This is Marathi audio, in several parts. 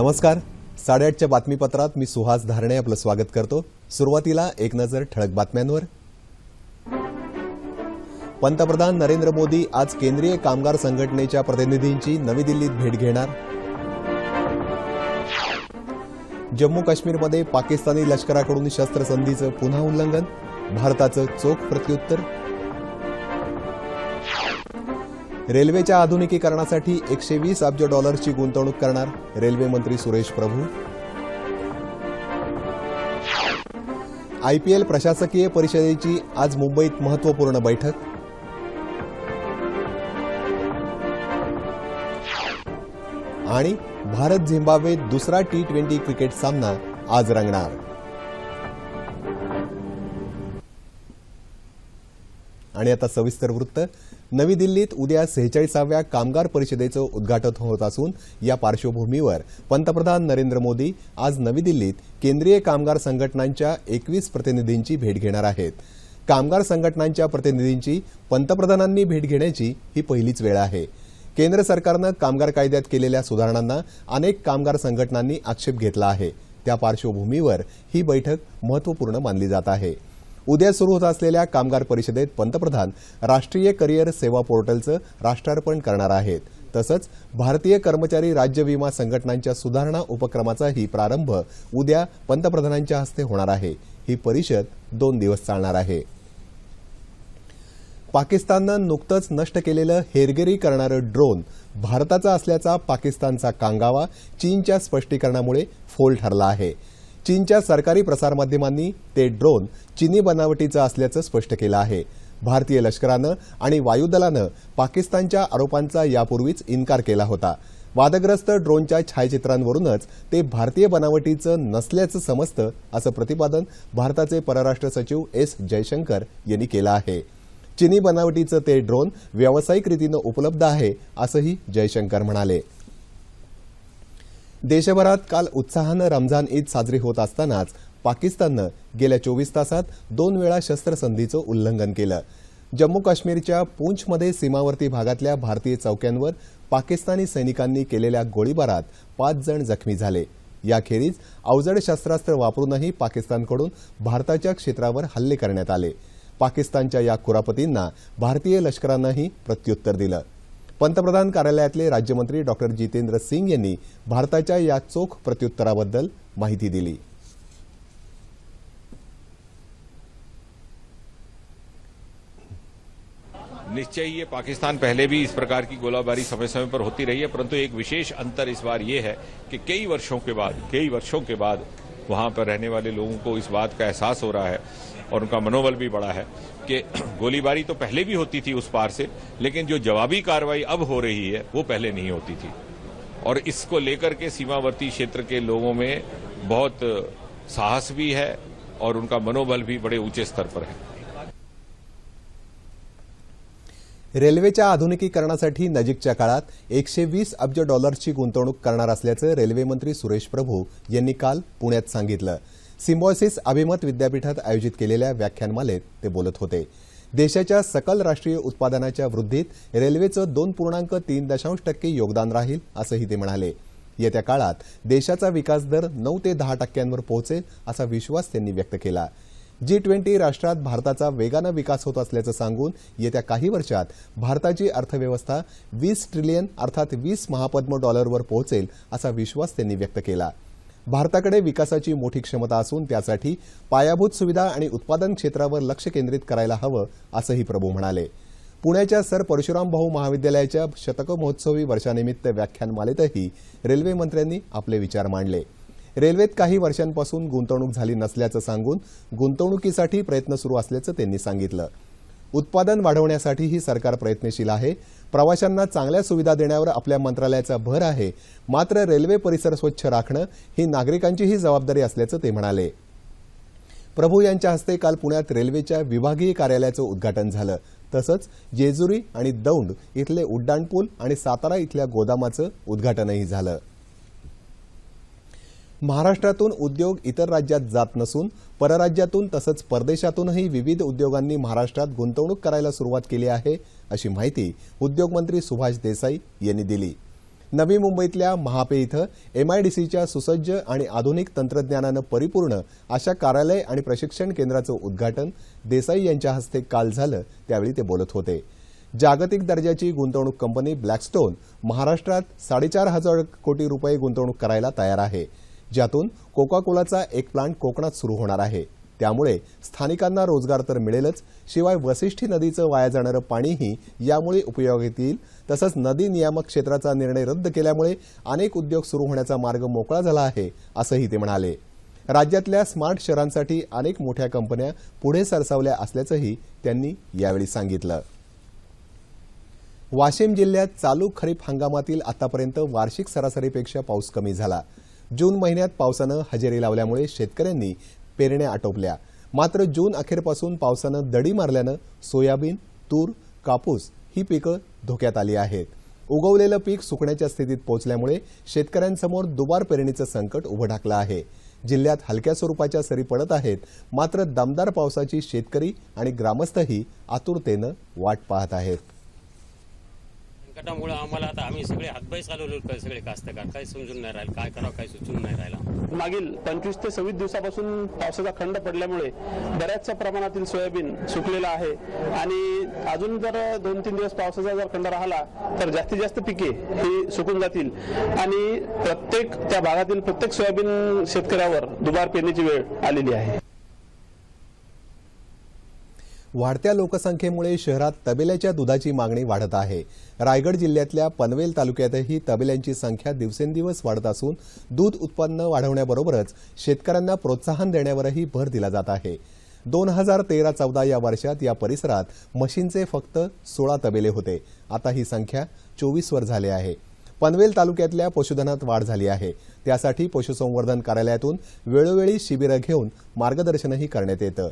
नमस्कार. साडेआठच्या बातमीपत्रात मी सुहास धारणे आपलं स्वागत करतो. सुरुवातीला एक नजर ठळक बातम्यांवर. पंतप्रधान नरेंद्र मोदी आज केंद्रीय कामगार संघटनेच्या प्रतिनिधींची नवी दिल्लीत भेट घेणार. जम्मू काश्मीरमध्ये पाकिस्तानी लष्कराकडून शस्त्रसंधीचं पुन्हा उल्लंघन भारताचं चोख प्रत्युत्तर. रेल्वेच्या आधुनिकीकरणासाठी एकशे वीस अब्ज डॉलर्सची गुंतवणूक करणार रेल्वे मंत्री सुरेश प्रभू. आयपीएल प्रशासकीय परिषदेची आज मुंबईत महत्त्वपूर्ण बैठक. आणि भारत झिम्बाब्वे दुसरा टी ट्वेंटी क्रिकेट सामना आज रंगणार. आणि आता सविस्तर वृत्त. नवी दिल्लीत उद्या सेहेचाळीसाव्या कामगार परिषदेचं उद्घाटन होत असून या पार्श्वभूमीवर पंतप्रधान नरेंद्र मोदी आज नवी दिल्लीत केंद्रीय कामगार संघटनांच्या एकवीस प्रतिनिधींची भेट घेणार आहेत. कामगार संघटनांच्या प्रतिनिधींची पंतप्रधानांनी भेट घेण्याची ही पहिलीच वेळ आहे. केंद्र सरकारनं कामगार कायद्यात केलेल्या सुधारणांना अनेक कामगार संघटनांनी आक्षेप घेतला आहे. त्या पार्श्वभूमीवर ही बैठक महत्त्वपूर्ण मानली जात आहे. उद्या सुरू होत असलेल्या कामगार परिषदेत पंतप्रधान राष्ट्रीय करिअर सेवा पोर्टलचं राष्ट्रार्पण करणार आहेत. तसंच भारतीय कर्मचारी राज्य विमा संघटनांच्या सुधारणा उपक्रमाचाही प्रारंभ उद्या पंतप्रधानांच्या हस्ते होणार आहे. ही परिषद दोन दिवस चालणार आहे. पाकिस्ताननं नुकतंच नष्ट केलेलं हेरगिरी करणारं ड्रोन भारताचा असल्याचा पाकिस्तानचा कांगावा चीनच्या स्पष्टीकरणामुळे फोल ठरला आहे. चीनच्या सरकारी प्रसारमाध्यमांनी ते ड्रोन चिनी बनावटीचं असल्याचं स्पष्ट केलं आहे. भारतीय लष्करानं आणि वायुदलानं पाकिस्तानच्या आरोपांचा यापूर्वीच इन्कार केला होता. वादग्रस्त ड्रोनच्या छायाचित्रांवरूनच ते भारतीय बनावटीचं नसल्याचं समजतं असं प्रतिपादन भारताचे परराष्ट्र सचिव एस जयशंकर यांनी केलं आहे. चिनी बनावटीचं ते ड्रोन व्यावसायिक रीतीनं उपलब्ध आहे असंही जयशंकर म्हणाले. देशभरात काल उत्साहानं रमजान ईद साजरी होत असतानाच पाकिस्ताननं गेल्या चोवीस तासात दोन वेळा शस्त्रसंधीचं उल्लंघन केलं. जम्मू काश्मीरच्या पूंछमध्ये सीमावर्ती भागातल्या भारतीय चौक्यांवर पाकिस्तानी सैनिकांनी केलेल्या गोळीबारात पाच जण जखमी झाले. याखेरीज अवजड शस्त्रास्त्र वापरूनही पाकिस्तानकडून भारताच्या क्षेत्रावर हल्ले करण्यात आले. पाकिस्तानच्या या कुरापतींना भारतीय लष्करानंही प्रत्युत्तर दिलं. पंतप्रधान कार्यालयातले राज्यमंत्री डॉक्टर जितेंद्र सिंग यांनी भारताच्या या चोख प्रत्युत्तराबद्दल माहिती दिली. निश्चय ये पाकिस्तान पहले भी इस प्रकार की गोलाबारी समय समय पर होती रही है, परंतु एक विशेष अंतर इस बार ये है कि कई वर्षों के बाद, कई वर्षों के बाद वहाँ पर रहने वाले लोगों को इस बात का एहसास हो रहा है और उनका मनोबल भी बढ़ा है। कि गोलीबारी तो पहले भी होती थी उस पार से, लेकिन जो जवाबी कार्रवाई अब हो रही है, वो पहले नहीं होती थी। और इसको लेकर के सीमावर्ती क्षेत्र के लोगों में बहुत साहस भी है और उनका मनोबल भी बड़े ऊँचे स्तर पर है। रेल्वेच्या आधुनिकीकरणासाठी नजीकच्या काळात एकशे वीस अब्ज डॉलर्सची गुंतवणूक करणार असल्याचं रेल्वे मंत्री सुरेश प्रभू यांनी काल पुण्यात सांगितलं. सिम्बॉयसिस अभिमत विद्यापीठात आयोजित केलेल्या व्याख्यानमालेत ते बोलत होते. देशाच्या सकल राष्ट्रीय उत्पादनाच्या वृद्धीत रेल्वेचं दोन पूर्णांक तीन दशांश टक्के योगदान राहील असंही ते म्हणाले. येत्या काळात देशाचा विकास दर नऊ ते दहा टक्क्यांवर पोहोचेल असा विश्वास त्यांनी व्यक्त केला. जी ट्वेंटी राष्ट्रात भारताचा वेगानं विकास होत असल्याचं सांगून येत्या काही वर्षात भारताची अर्थव्यवस्था वीस ट्रिलियन अर्थात वीस महापद्म डॉलरवर पोहोचेल असा विश्वास त्यांनी व्यक्त केला. भारताकडे विकासाची मोठी क्षमता असून त्यासाठी पायाभूत सुविधा आणि उत्पादन क्षेत्रावर लक्ष केंद्रित करायला हवं असंही प्रभू म्हणाले. पुण्याच्या सर परशुराम भाऊ महाविद्यालयाच्या शतकमहोत्सवी वर्षानिमित्त व्याख्यानमालेतही रेल्वेमंत्र्यांनी आपले विचार मांडले. रेल्वेत काही वर्षांपासून गुंतवणूक झाली नसल्याचं सांगून गुंतवणुकीसाठी प्रयत्न सुरू असल्याचं त्यांनी सांगितलं. उत्पादन वाढवण्यासाठीही सरकार प्रयत्नशील आहे. प्रवाशांना चांगल्या सुविधा देण्यावर आपल्या मंत्रालयाचा भर आहे. मात्र रेल्वे परिसर स्वच्छ राखणं ही नागरिकांचीही जबाबदारी असल्याचं ते म्हणाले. प्रभू यांच्या हस्ते काल पुण्यात रेल्वेच्या विभागीय कार्यालयाचं उद्घाटन झालं. तसंच जेजुरी आणि दौंड इथले उड्डाणपूल आणि सातारा इथल्या गोदामाचं उद्घाटनही झालं. महाराष्ट्रातून उद्योग इतर राज्यात जात नसून परराज्यातून तसंच परदेशातूनही विविध उद्योगांनी महाराष्ट्रात गुंतवणूक करायला सुरुवात केली आहे अशी माहिती उद्योगमंत्री सुभाष देसाई यांनी दिली. नवी मुंबईतल्या महापे इथं एमआयडीसीच्या सुसज्ज आणि आधुनिक तंत्रज्ञानानं परिपूर्ण अशा कार्यालय आणि प्रशिक्षण केंद्राचं उद्घाटन देसाई यांच्या हस्ते काल झालं त्यावेळी ते बोलत होते. जागतिक दर्जाची गुंतवणूक कंपनी ब्लॅकस्टोन महाराष्ट्रात साडेचार हजार कोटी रुपये गुंतवणूक करायला तयार आहे. ज्यातून कोका कोलाचा एक प्लांट कोकणात सुरू होणार आहे. त्यामुळे स्थानिकांना रोजगार तर मिळेलच शिवाय वसिष्ठी नदीचं वाया जाणारं पाणीही यामुळे उपयोगात येईल. तसंच नदी नियामक क्षेत्राचा निर्णय रद्द केल्यामुळे अनेक उद्योग सुरू होण्याचा मार्ग मोकळा झाला आहे असंही ते म्हणाले. राज्यातल्या स्मार्ट शहरांसाठी अनेक मोठ्या कंपन्या पुढे सरसावल्या असल्याचंही त्यांनी यावेळी सांगितलं. वाशिम जिल्ह्यात चालू खरीप हंगामातील आतापर्यंत वार्षिक सरासरीपेक्षा पाऊस कमी झाला. जून महिन्यात पावसानं हजेरी लावल्यामुळे शेतकऱ्यांनी पेरण्या आटोपल्या. मात्र जून अखेरपासून पावसानं दडी मारल्यानं सोयाबीन तूर कापूस ही पिकं धोक्यात आली आहेत. उगवलेलं पीक सुकण्याच्या स्थितीत पोहोचल्यामुळे शेतकऱ्यांसमोर दुबार पेरणीचं संकट उभं ठाकलं आहे. जिल्ह्यात हलक्या स्वरूपाच्या सरी पडत आहेत मात्र दमदार पावसाची शेतकरी आणि ग्रामस्थही आतुरतेनं वाट पाहत आहेत. संकटामुळे आम्हाला आता आम्ही सगळे हातपाय चालवले सगळे कास्तकार. काय समजून नाही राहिलं काय करावं काय सुचून नाही राहिला. मागील पंचवीस ते सव्वीस दिवसापासून पावसाचा खंड पडल्यामुळे बऱ्याचशा प्रमाणातील सोयाबीन सुकलेलं आहे. आणि अजून जर दोन तीन दिवस पावसाचा जर खंड राहिला तर जास्तीत जास्त पिके ही सुकून जातील. आणि प्रत्येक त्या भागातील प्रत्येक सोयाबीन शेतकऱ्यावर दुबार पेरणीची वेळ आलेली आहे. वाढत्या लोकसंख्येमुळे शहरात तबेल्याच्या दुधाची मागणी वाढत आहे. रायगड जिल्ह्यातल्या पनवेल तालुक्यातही तबेल्यांची संख्या दिवसेंदिवस वाढत असून दूध उत्पन्न वाढवण्याबरोबरच शेतकऱ्यांना प्रोत्साहन देण्यावरही भर दिला जात आहे. दोन हजार तेरा चौदा या वर्षात या परिसरात म्हशींचे फक्त सोळा तबेले होते. आता ही संख्या चोवीसवर झाली आहे. पनवेल तालुक्यातल्या पशुधनात वाढ झाली आहे. त्यासाठी पशुसंवर्धन कार्यालयातून वेळोवेळी शिबिरं घेऊन मार्गदर्शनही करण्यात येतं.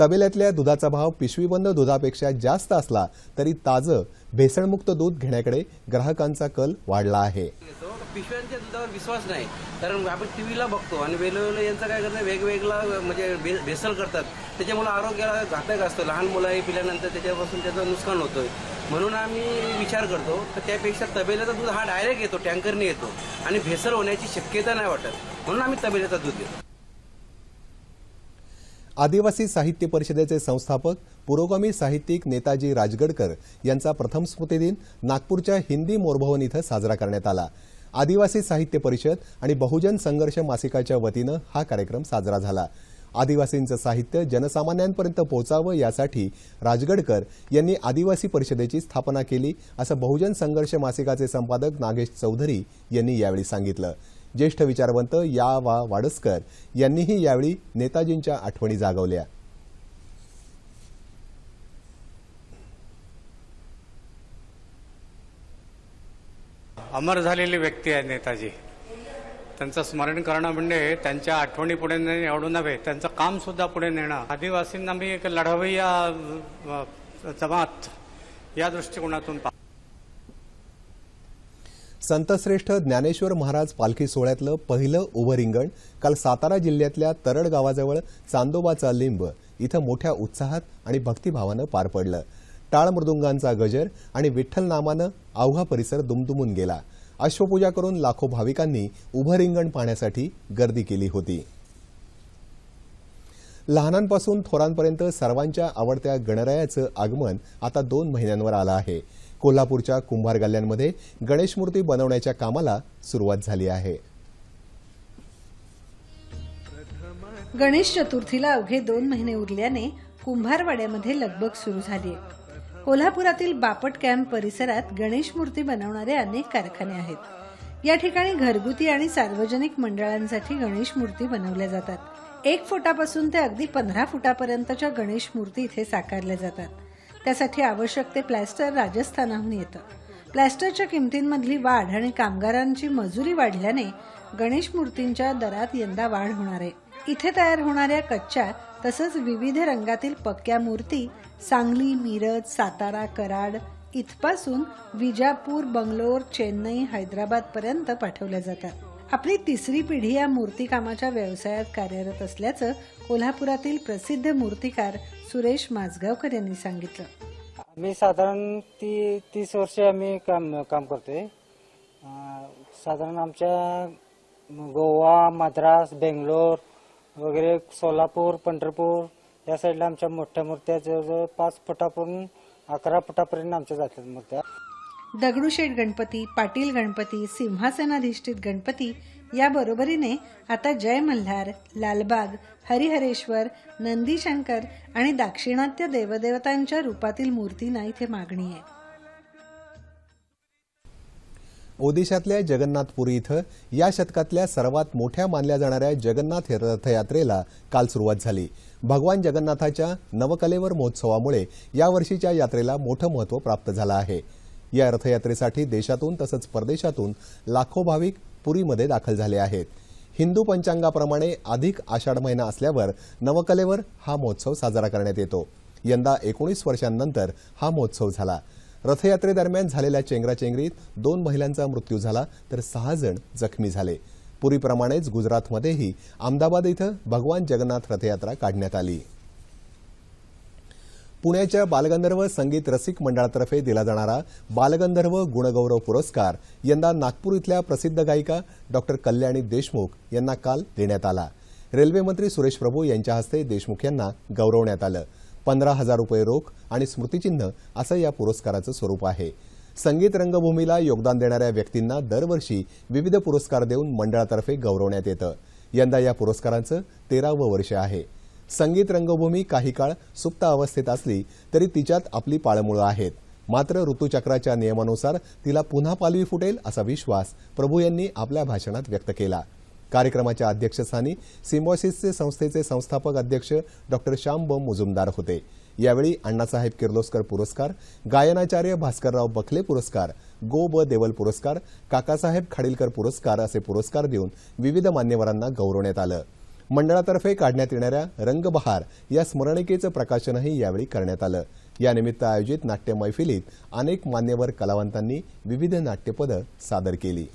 तबेल्यातल्या दुधाचा भाव पिशवीबंद दुधापेक्षा जास्त असला तरी ताजं भेसळमुक्त दूध घेण्याकडे ग्राहकांचा कल वाढला आहे. पिशव्यांच्या दुधावर विश्वास नाही. कारण आपण टीव्हीला बघतो आणि वेगवेगळं यांचं काय करतं वेगवेगळा म्हणजे भे- भेसळ करतात. त्याच्यामुळे आरोग्याला घातक असतं. लहान मुलं हे पिल्यानंतर त्याच्यापासून त्याचं नुकसान होतं म्हणून आम्ही विचार करतो तर त्यापेक्षा तबेल्याचा दूध हा डायरेक्ट येतो टँकरने येतो. आणि भेसळ होण्याची शक्यता नाही वाटत. म्हणून आम्ही तबेल्याचा दूध देतो. आदिवासी साहित्य परिषदेचे संस्थापक पुरोगामी साहित्यिक नेताजी राजगडकर यांचा प्रथम स्मृतिदिन नागपूरच्या हिंदी मोरभवन इथं साजरा करण्यात आला. आदिवासी साहित्य परिषद आणि बहुजन संघर्ष मासिकाच्या वतीनं हा कार्यक्रम साजरा झाला. आदिवासींचं साहित्य जनसामान्यांपर्यंत पोहोचावं यासाठी राजगडकर यांनी आदिवासी परिषदेची स्थापना केली असं बहुजन संघर्ष मासिकाचे संपादक नागेश चौधरी यांनी यावेळी सांगितलं. ज्येष्ठ विचारवंत या वा वाडसकर यांनीही यावेळी नेताजींच्या आठवणी जागवल्या. अमर झालेली व्यक्ती आहे नेताजी. त्यांचं स्मरण करणं म्हणजे त्यांच्या आठवणी पुढे नेणे एवढं नव्हे त्यांचं काम सुद्धा पुढे नेणं. आदिवासींना मी एक लढवय्या जमात या दृष्टिकोनातून संतश्रेष्ठ ज्ञानेश्वर महाराज पालखी सोहळ्यातलं पहिलं उभं रिंगण काल सातारा जिल्ह्यातल्या तरड गावाजवळ चांदोबाचा लिंब इथं मोठ्या उत्साहात आणि भक्तिभावानं पार पडलं. टाळ मृदुंगांचा गजर आणि विठ्ठल नामानं अवघा परिसर दुमदुमून गेला. अश्वपूजा करून लाखो भाविकांनी उभं रिंगण पाहण्यासाठी गर्दी केली होती. लहानांपासून थोरांपर्यंत सर्वांच्या आवडत्या गणरायाचं आगमन आता दोन महिन्यांवर आलं आहे. कोल्हापूरच्या कुंभार गल्ल्यांमध्ये गणेश मूर्ती बनवण्याच्या कामाला सुरुवात झाली आहे. गणेश चतुर्थीला अवघे दोन महिने उरल्याने कुंभारवाड्यामध्ये लगबग सुरू झाली. कोल्हापुरातील बापट कॅम्प परिसरात गणेश मूर्ती बनवणारे अनेक कारखाने आहेत. या ठिकाणी घरगुती आणि सार्वजनिक मंडळांसाठी गणेश मूर्ती बनवल्या जातात. एक फुटापासून ते अगदी पंधरा फुटापर्यंतच्या गणेश मूर्ती इथे साकारल्या जातात. त्यासाठी आवश्यक ते प्लॅस्टर राजस्थानाहून येतं. प्लॅस्टरच्या किमतींमधली वाढ आणि कामगारांची मजुरी वाढल्याने गणेश मूर्तींच्या दरात यंदा वाढ होणार आहे. इथे तयार होणाऱ्या कच्च्या तसंच विविध रंगातील पक्क्या मूर्ती सांगली मिरज सातारा कराड इथपासून विजापूर बंगलोर चेन्नई हैदराबाद पर्यंत पाठवल्या जातात. आपली तिसरी पिढी या मूर्तिकामाच्या व्यवसायात कार्यरत असल्याचं कोल्हापुरातील प्रसिद्ध मूर्तिकार सुरेश माझगावकर यांनी सांगितलं. मी साधारण ती तीस वर्ष आम्ही काम काम करतोय. अं, साधारण आमच्या गोवा मद्रास बेंगलोर वगैरे सोलापूर पंढरपूर या साईडला आमच्या मोठ्या मूर्त्या जवळजवळ पाच फुटापासून अकरा फुटापर्यंत आमच्या जातात मूर्त्या. दगडूशेठ गणपती पाटील गणपती सिंहासनाधिष्ठित गणपती या बरोबरीने आता जय मल्हार लालबाग हरिहरेश्वर नंदीशंकर आणि दाक्षिणात्य देवदेवतांच्या रूपातील मूर्तींना इथे मागणी आहे. ओदिशातल्या जगन्नाथपुरी इथं या शतकातल्या सर्वात मोठ्या मानल्या जाणाऱ्या जगन्नाथ रथयात्रेला काल सुरुवात झाली. भगवान जगन्नाथाच्या नवकलेवर महोत्सवामुळे यावर्षीच्या यात्रेला मोठं महत्त्व प्राप्त झालं आहे. या रथयात्रेसाठी देशातून तसंच परदेशातून लाखो भाविक पुरीमध्ये दाखल झाले आहेत. हिंदू पंचांगाप्रमाणे अधिक आषाढ महिना असल्यावर नवकलेवर हा महोत्सव साजरा करण्यात येतो. यंदा एकोणीस वर्षांनंतर हा महोत्सव झाला. रथयात्रेदरम्यान झालेल्या चेंगराचेंगरीत दोन महिलांचा मृत्यू झाला तर सहा जण जखमी झाले. पुरीप्रमाणेच गुजरातमध्येही अहमदाबाद इथं भगवान जगन्नाथ रथयात्रा काढण्यात आली. पुण्याच्या बालगंधर्व संगीत रसिक मंडळातर्फे दिला जाणारा बालगंधर्व गुणगौरव पुरस्कार यंदा नागपूर इथल्या प्रसिद्ध गायिका डॉक्टर कल्याणी देशमुख यांना काल देण्यात आला. रेल्वेमंत्री सुरेश प्रभू यांच्या हस्ते देशमुख यांना गौरवण्यात आलं. पंधरा हजार रुपये रोख आणि स्मृतिचिन्ह असं या पुरस्काराचं स्वरूप आहे. संगीत रंगभूमीला योगदान देणाऱ्या व्यक्तींना दरवर्षी विविध पुरस्कार देऊन मंडळातर्फे गौरवण्यात येतं. यंदा या पुरस्कारांचं तेरावं वर्ष आहे. संगीत रंगभूमी काही काळ सुप्त अवस्थेत असली तरी तिच्यात आपली पाळमुळं आहेत. मात्र ऋतुचक्राच्या नियमानुसार तिला पुन्हा पालवी फुटेल असा विश्वास प्रभू यांनी आपल्या भाषणात व्यक्त केला. कार्यक्रमाच्या अध्यक्षस्थानी सिम्बॉसिसचे संस्थेचे संस्थापक अध्यक्ष डॉक्टर श्याम बम मुजुमदार होते. यावेळी अण्णासाहेब किर्लोस्कर पुरस्कार गायनाचार्य भास्करराव बखले पुरस्कार गो ब देवल पुरस्कार काकासाहेब खाडीलकर पुरस्कार असे पुरस्कार देऊन विविध मान्यवरांना गौरवण्यात आलं. मंडळातर्फे काढण्यात येणाऱ्या रंगबहार या स्मरणिकेचं प्रकाशनही यावेळी करण्यात आलं. यानिमित्त आयोजित नाट्य मैफिलीत अनेक मान्यवर कलावंतांनी विविध नाट्यपदं सादर केली.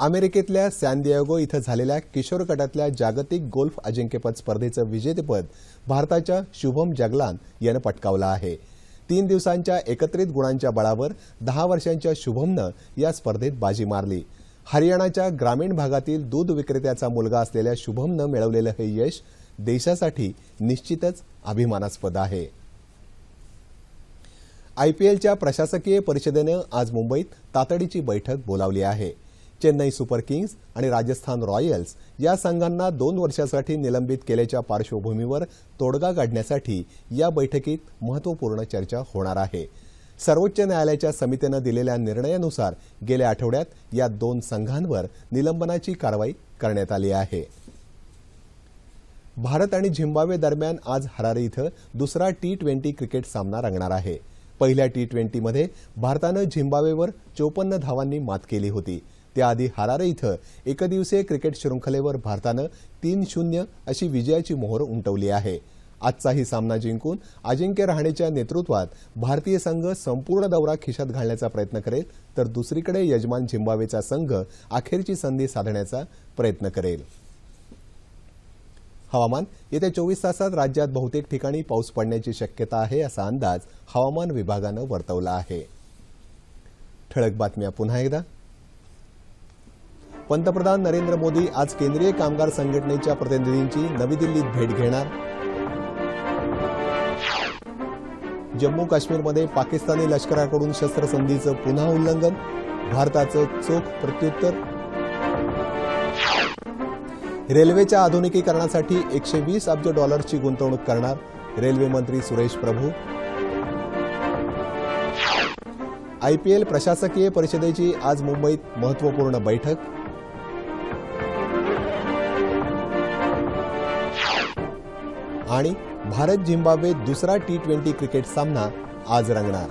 अमेरिकेतल्या सॅन दिएगो इथं झालेल्या किशोर गटातल्या जागतिक गोल्फ अजिंक्यपद स्पर्धेचं विजेतेपद भारताच्या शुभम जगलान यानं पटकावलं आहे. तीन दिवसांच्या एकत्रित गुणांच्या बळावर दहा वर्षांच्या शुभमनं या स्पर्धेत बाजी मारली. हरियाणाच्या ग्रामीण भागातील दूध विक्रेत्याचा मुलगा असलेल्या शुभमनं मिळवलेलं हे यश देशासाठी निश्चितच अभिमानास्पद आहे. आयपीएलच्या प्रशासकीय परिषदेनं आज मुंबईत तातडीची बैठक बोलावली आहे. चेन्नई सुपर किंग्ज आणि राजस्थान रॉयल्स या संघांना दोन वर्षासाठी निलंबित केल्याच्या पार्श्वभूमीवर तोडगा काढण्यासाठी या बैठकीत महत्त्वपूर्ण चर्चा होणार आहे. सर्वोच्च न्यायालयाच्या समितीनं दिलेल्या निर्णयानुसार गेल्या आठवड्यात या दोन संघांवर निलंबनाची कारवाई करण्यात आली आहे. भारत आणि झिम्बाब्वे दरम्यान आज हरारे इथं दुसरा टी ट्वेंटी क्रिकेट सामना रंगणार आहे. पहिल्या टी ट्वेंटीमध्ये भारतानं झिम्बाब्वेवर चोपन्न धावांनी मात केली होती. त्याआधी हरारे इथं एकदिवसीय क्रिकेट शृंखलेवर भारतानं तीन शून्य अशी विजयाची मोहर उमटवली आहे. आजचाही सामना जिंकून अजिंक्य रहाणेच्या नेतृत्वात भारतीय संघ संपूर्ण दौरा खिशात घालण्याचा प्रयत्न करेल तर दुसरीकडे यजमान झिम्बावेचा संघ अखेरची संधी साधण्याचा प्रयत्न करेल. हवामान येत्या चोवीस तासात राज्यात बहुतेक ठिकाणी पाऊस पडण्याची शक्यता आहे असा अंदाज हवामान विभागानं वर्तवला आहे. ठळक बातम्या पुन्हा एकदा. पंतप्रधान नरेंद्र मोदी आज केंद्रीय कामगार संघटनेच्या प्रतिनिधींची नवी दिल्लीत भेट घेणार. जम्मू काश्मीरमध्ये पाकिस्तानी लष्कराकडून शस्त्रसंधीचं पुन्हा उल्लंघन भारताचं चोख प्रत्युत्तर. रेल्वेच्या आधुनिकीकरणासाठी एकशे वीस अब्ज डॉलर्सची गुंतवणूक करणार रेल्वे मंत्री सुरेश प्रभू. आयपीएल प्रशासकीय परिषदेची आज मुंबईत महत्त्वपूर्ण बैठक. आणि भारत झिम्बाब्वे दुसरा टी ट्वेंटी क्रिकेट सामना आज रंगणार.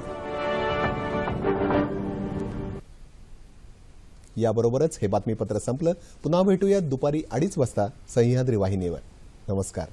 याबरोबरच हे बातमीपत्र संपलं. पुन्हा भेटूयात दुपारी अडीच वाजता सह्याद्री वाहिनीवर. नमस्कार.